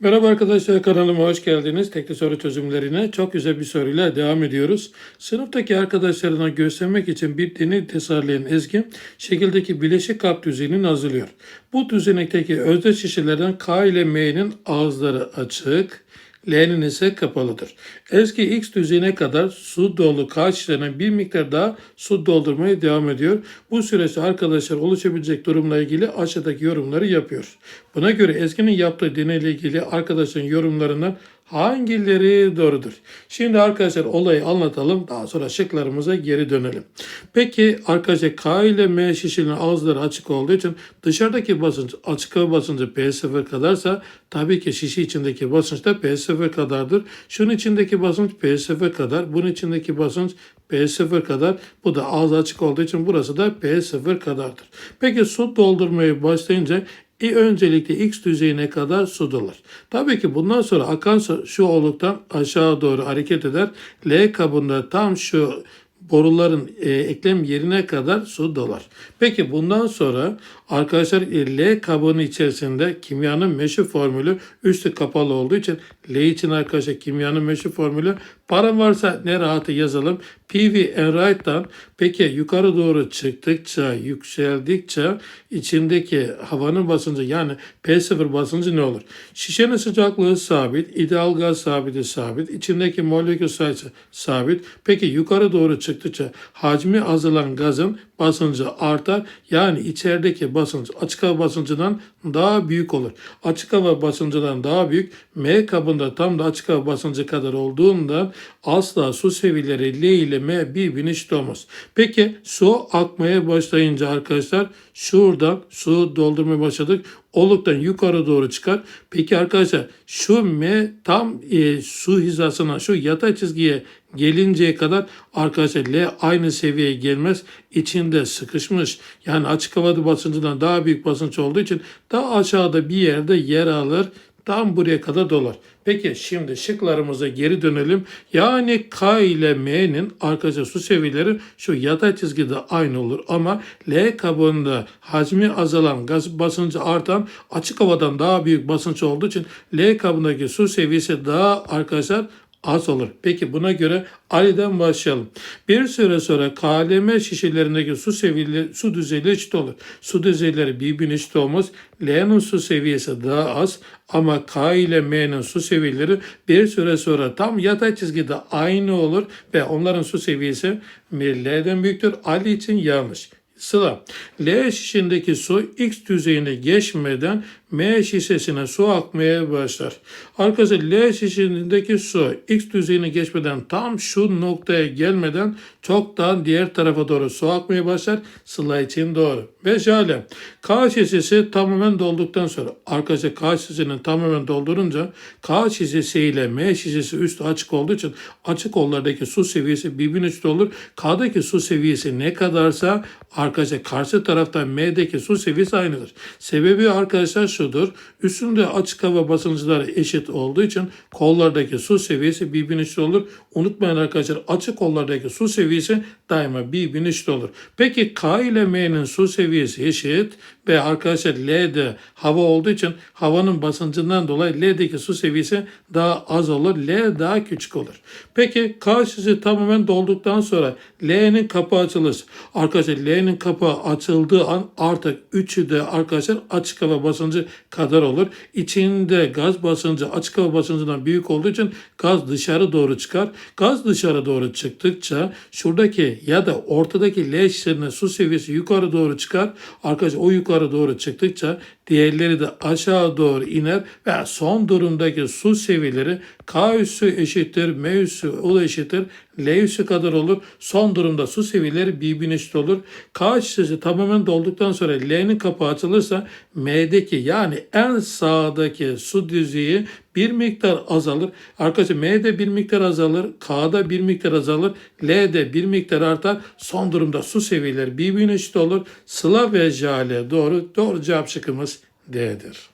Merhaba arkadaşlar kanalıma hoş geldiniz. Tekli soru çözümlerine çok güzel bir soruyla devam ediyoruz. Sınıftaki arkadaşlarına göstermek için bir deney tasarlayan Ezgi şekildeki bileşik kap düzenini hazırlıyor. Bu düzenekteki özdeş şişelerden K ile M'nin ağızları açık, L'nin ise kapalıdır. Ezgi X düzeyine kadar su dolu K şişelerine bir miktar daha su doldurmaya devam ediyor. Bu süreçte arkadaşlar oluşabilecek durumla ilgili aşağıdaki yorumları yapıyor. Buna göre Ezgi'nin yaptığı deneyle ilgili arkadaşların yorumlarından hangileri doğrudur? Şimdi arkadaşlar olayı anlatalım. Daha sonra şıklarımıza geri dönelim. Peki arkadaşlar K ile M şişenin ağızları açık olduğu için dışarıdaki basınç açık hava basıncı P0 kadarsa tabii ki şişe içindeki basınç da P0 kadardır. Şunun içindeki basınç P0 kadar. Bunun içindeki basınç P0 kadar. Bu da ağız açık olduğu için burası da P0 kadardır. Peki su doldurmaya başlayınca e, öncelikle X düzeyine kadar su dolar. Tabii ki bundan sonra akan su şu oluktan aşağı doğru hareket eder. L kabında tam şu boruların e, eklem yerine kadar su dolar. Peki bundan sonra arkadaşlar e, L kabının içerisinde kimyanın meşhur formülü üstü kapalı olduğu için L için arkadaşlar kimyanın meşhur formülü param varsa ne rahatı yazalım. PV and right'tan peki yukarı doğru çıktıkça yükseldikçe içindeki havanın basıncı yani P0 basıncı ne olur? Şişenin sıcaklığı sabit, ideal gaz sabiti sabit, içindeki molekül sayısı sabit. Peki yukarı doğru çıktıkça hacmi azalan gazın basıncı artar. Yani içerideki basınç açık hava basıncından daha büyük olur. Açık hava basıncından daha büyük M kabında tam da açık hava basıncı kadar olduğundan asla su seviyeleri L ile M birbirine eşit olmaz. Peki su akmaya başlayınca arkadaşlar şuradan su doldurmaya başladık. Oluktan yukarı doğru çıkar. Peki arkadaşlar şu M tam e, su hizasına şu yatay çizgiye gelinceye kadar arkadaşlar L aynı seviyeye gelmez. İçinde sıkışmış yani açık havada basıncından daha büyük basınç olduğu için daha aşağıda bir yerde yer alır. Tam buraya kadar dolar. Peki şimdi şıklarımıza geri dönelim. Yani K ile M'nin arkadaşlar su seviyeleri şu yatay çizgide aynı olur ama L kabında hacmi azalan gaz basıncı artan açık havadan daha büyük basınç olduğu için L kabındaki su seviyesi daha arkadaşlar az olur. Peki buna göre Ali'den başlayalım. Bir süre sonra KLM şişelerindeki su seviyeleri, su düzeyleri eşit olur. Su düzeyleri birbirine eşit olmaz. L'nin su seviyesi daha az ama K ile M'nin su seviyeleri bir süre sonra tam yatay çizgide aynı olur ve onların su seviyesi L'den büyüktür. Ali için yanlış. Sıra. L şişindeki su X düzeyine geçmeden M şişesine su akmaya başlar. Arkadaşlar L şişesindeki su X düzeyine geçmeden tam şu noktaya gelmeden çoktan diğer tarafa doğru su akmaya başlar. Sıla için doğru. Ve şöyle. K şişesi tamamen dolduktan sonra arkadaşlar K şişesini tamamen doldurunca K şişesi ile M şişesi üstü açık olduğu için açık kollardaki su seviyesi birbirine eşit olur. K'daki su seviyesi ne kadarsa arkadaşlar karşı tarafta M'deki su seviyesi aynıdır. Sebebi arkadaşlar şudur. Üstünde açık hava basınçları eşit olduğu için kollardaki su seviyesi birbirine eşit olur. Unutmayın arkadaşlar açık kollardaki su seviyesi daima birbirine eşit olur. Peki K ile M'nin su seviyesi eşit ve arkadaşlar L'de hava olduğu için havanın basıncından dolayı L'deki su seviyesi daha az olur. L daha küçük olur. Peki K şişesi tamamen dolduktan sonra L'nin kapı açılır. Arkadaşlar L'nin kapı açıldığı an artık üçü de arkadaşlar açık hava basıncı kadar olur. İçinde gaz basıncı açık hava basıncından büyük olduğu için gaz dışarı doğru çıkar. Gaz dışarı doğru çıktıkça şuradaki ya da ortadaki L şişesinin su seviyesi yukarı doğru çıkar. Arkadaşlar o yukarı doğru çıktıkça diğerleri de aşağı doğru iner ve son durumdaki su seviyeleri K üssü eşittir, M üssü o eşittir, L üssü kadar olur. Son durumda su seviyeleri birbirine eşit olur. K şişesi tamamen dolduktan sonra L'nin kapağı açılırsa M'deki yani en sağdaki su düzeyi bir miktar azalır. Arkadaşlar M'de bir miktar azalır, K'da bir miktar azalır, L'de bir miktar artar. Son durumda su seviyeleri birbirine eşit olur. Sıla ve jale doğru. Doğru cevap şıkkımız D'dir.